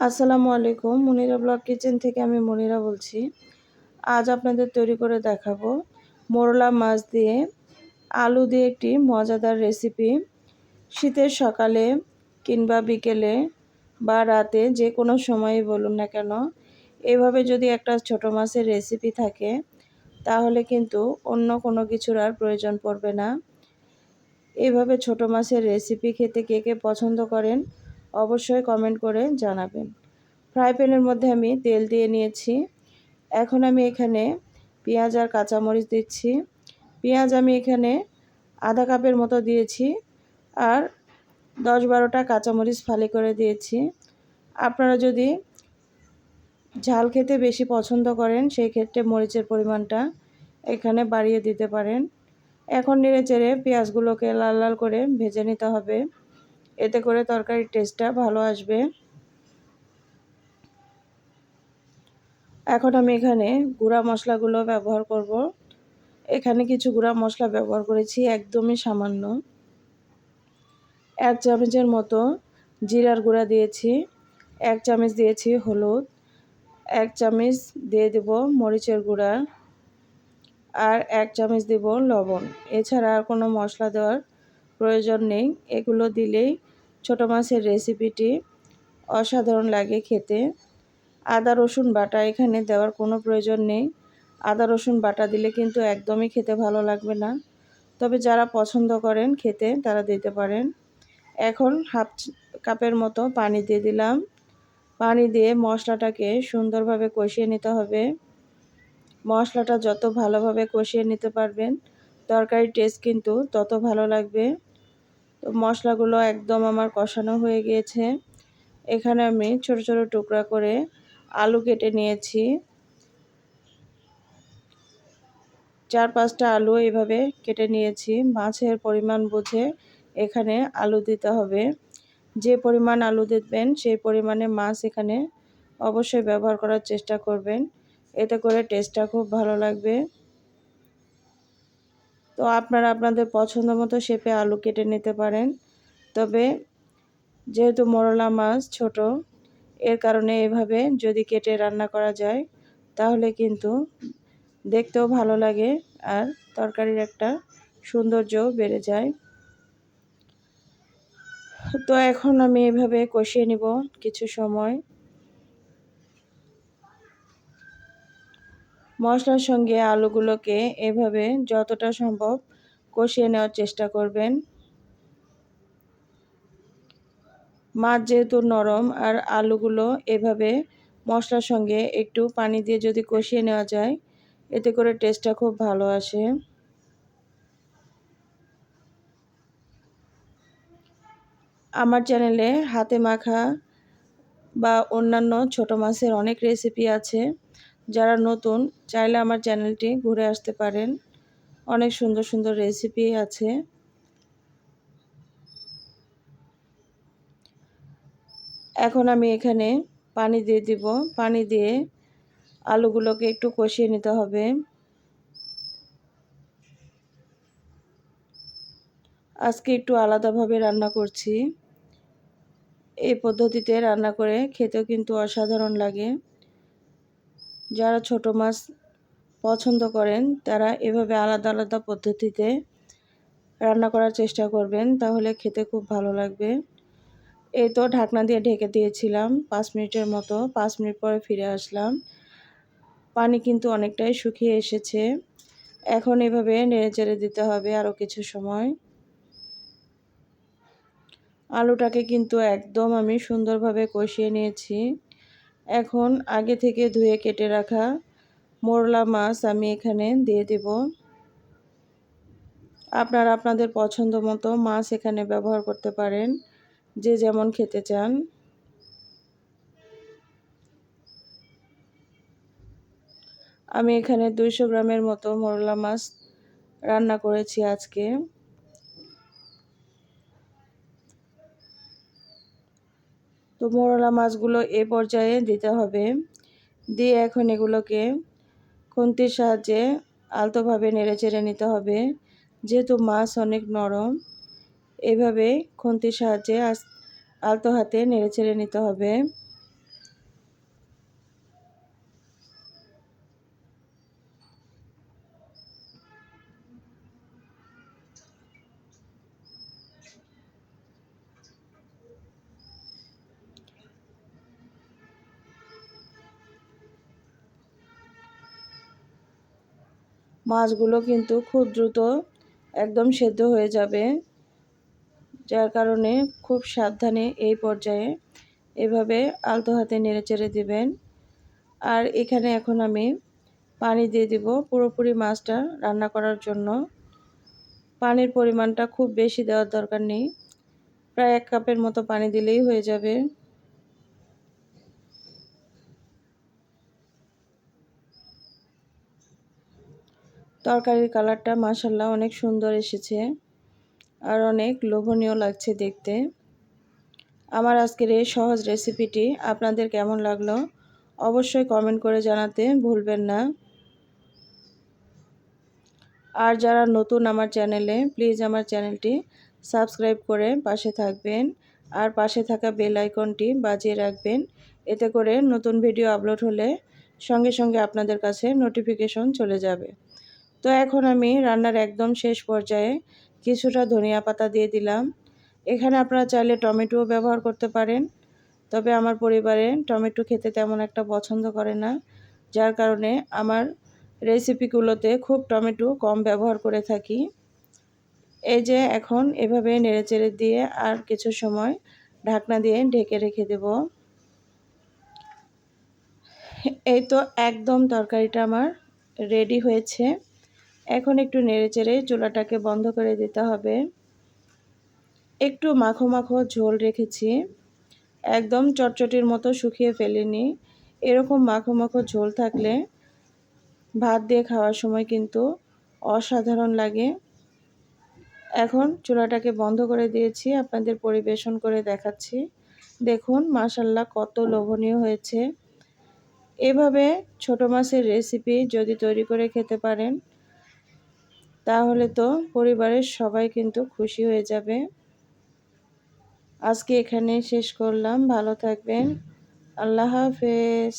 আসসালামু আলাইকুম, Monira blog kitchen থেকে আমি মনিরা বলছি। আজ আপনাদের তৈরি করে দেখাবো মোরলা মাছ দিয়ে আলু দিয়ে একটি মজাদার রেসিপি শীতের সকালে কিংবা বিকেলে বা রাতে যে কোনো সময়ই বলুন না কেন, এভাবে যদি একটা ছোট মাছের রেসিপি থাকে, তাহলে কিন্তু অন্য কোনো কিছুর আর প্রয়োজন পড়বে না। এভাবে ছোট মাছের রেসিপি খেতে কে কে পছন্দ করেন অবশ্যই কমেন্ট করে জানাবেন। ফ্রাই প্যানের মধ্যে আমি তেল দিয়ে নিয়েছি। এখন আমি এখানে পেঁয়াজ আর কাঁচামরিচ দিচ্ছি। পেঁয়াজ আমি এখানে আধা কাপের মতো দিয়েছি আর দশ বারোটা কাঁচামরিচ ফালি করে দিয়েছি। আপনারা যদি ঝাল খেতে বেশি পছন্দ করেন, সেই ক্ষেত্রে মরিচের পরিমাণটা এখানে বাড়িয়ে দিতে পারেন। এখন নেড়ে চেড়ে পেঁয়াজগুলোকে লাল লাল করে ভেজে নিতে হবে। এতে করে তরকারির টেস্টটা ভালো আসবে। এখন আমি এখানে গুঁড়া মশলাগুলো ব্যবহার করব। এখানে কিছু গুঁড়া মশলা ব্যবহার করেছি, একদমই সামান্য। এক চামচের মতো জিরার গুঁড়া দিয়েছি, এক চামচ দিয়েছি হলুদ, এক চামচ দিয়ে দেব মরিচের গুঁড়া, আর এক চামচ দেব লবণ। এছাড়া আর কোনো মশলা দেওয়ার প্রয়োজন নেই। এগুলো দিলেই ছোটো মাছের রেসিপিটি অসাধারণ লাগে খেতে। আদা, রসুন, বাটা এখানে দেওয়ার কোনো প্রয়োজন নেই। আদা, রসুন, বাটা দিলে কিন্তু একদমই খেতে ভালো লাগবে না। তবে যারা পছন্দ করেন খেতে তারা দিতে পারেন। এখন হাফ কাপের মতো পানি দিয়ে দিলাম। পানি দিয়ে মশলাটাকে সুন্দরভাবে কষিয়ে নিতে হবে। মশলাটা যত ভালোভাবে কষিয়ে নিতে পারবেন, তরকারির টেস্ট কিন্তু তত ভালো লাগবে। তো মশলাগুলো একদম আমার কষানো হয়ে গিয়েছে। এখানে আমি ছোট ছোট টুকরা করে আলু কেটে নিয়েছি। চার, পাঁচটা আলু এভাবে কেটে নিয়েছি। মাছের পরিমাণ বুঝে এখানে আলু দিতে হবে। যে পরিমাণ আলু দিবেন, সেই পরিমাণে মাছ এখানে অবশ্যই ব্যবহার করার চেষ্টা করবেন। এতে করে টেস্টটা খুব ভালো লাগবে। তো আপনারা আপনাদের পছন্দ মতো শেপে আলু কেটে নিতে পারেন। তবে যেহেতু মরলা মাছ ছোট, এর কারণে এভাবে যদি কেটে রান্না করা যায়, তাহলে কিন্তু দেখতেও ভালো লাগে আর তরকারির একটা সৌন্দর্য বেড়ে যায়। তো এখন আমি এভাবে কষিয়ে নিব কিছু সময়। মশলার সঙ্গে আলুগুলোকে এভাবে যতটা সম্ভব কষিয়ে নেওয়ার চেষ্টা করবেন। মাছ যেহেতু নরম আর আলুগুলো এভাবে মশলার সঙ্গে একটু পানি দিয়ে যদি কষিয়ে নেওয়া যায়, এতে করে টেস্টটা খুব ভালো আসে। আমার চ্যানেলে হাতে মাখা বা অন্যান্য ছোট মাছের অনেক রেসিপি আছে। যারা নতুন, চাইলে আমার চ্যানেলটি ঘুরে আসতে পারেন। অনেক সুন্দর সুন্দর রেসিপি আছে। এখন আমি এখানে পানি দিয়ে দিব। পানি দিয়ে আলুগুলোকে একটু কষিয়ে নিতে হবে। আজকে একটু আলাদাভাবে রান্না করছি। এই পদ্ধতিতে রান্না করে খেতেও কিন্তু অসাধারণ লাগে। যারা ছোট মাছ পছন্দ করেন, তারা এভাবে আলাদা আলাদা পদ্ধতিতে রান্না করার চেষ্টা করবেন, তাহলে খেতে খুব ভালো লাগবে। এই তো ঢাকনা দিয়ে ঢেকে দিয়েছিলাম পাঁচ মিনিটের মতো, পাঁচ মিনিট পরে ফিরে আসলাম। পানি কিন্তু অনেকটাই শুকিয়ে এসেছে। এখন এভাবে নেড়ে চেড়ে দিতে হবে আরও কিছু সময়। আলুটাকে কিন্তু একদম আমি সুন্দরভাবে কষিয়ে নিয়েছি। এখন আগে থেকে ধুয়ে কেটে রাখা মোরলা মাছ আমি এখানে দিয়ে দেব। আপনারা আপনাদের পছন্দ মতো মাছ এখানে ব্যবহার করতে পারেন, যে যেমন খেতে চান। আমি এখানে দুইশো গ্রামের মতো মোরলা মাছ রান্না করেছি আজকে। তো মোরলা মাছগুলো এ পর্যায়ে দিতে হবে। দিয়ে এখন এগুলোকে খুন্তির সাহায্যে আলতোভাবে নেড়ে চেড়ে নিতে হবে। যেহেতু মাছ অনেক নরম, এভাবে খুন্তির সাহায্যে আলতো হাতে নেড়ে চেড়ে নিতে হবে। মাছগুলো কিন্তু খুব দ্রুত একদম সেদ্ধ হয়ে যাবে, যার কারণে খুব সাবধানে এই পর্যায়ে এভাবে আলতো হাতে নেড়ে চেড়ে দিবেন। আর এখানে এখন আমি পানি দিয়ে দিব পুরোপুরি মাছটা রান্না করার জন্য। পানির পরিমাণটা খুব বেশি দেওয়ার দরকার নেই। প্রায় এক কাপের মতো পানি দিলেই হয়ে যাবে। তরকারির কালারটা মাসাল্লাহ অনেক সুন্দর এসেছে আর অনেক লোভনীয় লাগছে দেখতে। আমার আজকের এই সহজ রেসিপিটি আপনাদের কেমন লাগল অবশ্যই কমেন্ট করে জানাতে ভুলবেন না। আর যারা নতুন আমার চ্যানেলে, প্লিজ আমার চ্যানেলটি সাবস্ক্রাইব করে পাশে থাকবেন আর পাশে থাকা বেল আইকনটি বাজিয়ে রাখবেন। এতে করে নতুন ভিডিও আপলোড হলে সঙ্গে সঙ্গে আপনাদের কাছে নোটিফিকেশন চলে যাবে। তো এখন আমি রান্নার একদম শেষ পর্যায়ে কিছুটা ধনিয়া পাতা দিয়ে দিলাম। এখানে আপনারা চাইলে টমেটোও ব্যবহার করতে পারেন, তবে আমার পরিবারে টমেটো খেতে তেমন একটা পছন্দ করে না, যার কারণে আমার রেসিপিগুলোতে খুব টমেটো কম ব্যবহার করে থাকি। এই যে এখন এভাবে নেড়েচেড়ে দিয়ে আর কিছু সময় ঢাকনা দিয়ে ঢেকে রেখে দেব। এই তো একদম তরকারিটা আমার রেডি হয়েছে। এখন একটু নেড়েচেড়ে চুলাটাকে বন্ধ করে দিতে হবে। একটু মাখো মাখো ঝোল রেখেছি। একদম চটচটির মতো শুকিয়ে ফেলিনি। এরকম মাখো মাখো ঝোল থাকলে ভাত দিয়ে খাওয়ার সময় কিন্তু অসাধারণ লাগে। এখন চুলাটাকে বন্ধ করে দিয়েছি, আপনাদের পরিবেশন করে দেখাচ্ছি। দেখুন মাসাল্লাহ কত লোভনীয় হয়েছে। এভাবে ছোট মাছের রেসিপি যদি তৈরি করে খেতে পারেন তাহলে তো পরিবারের সবাই কিন্তু খুশি হয়ে যাবে। আজকে এখানে শেষ করলাম। ভালো থাকবেন। আল্লাহ হাফেজ।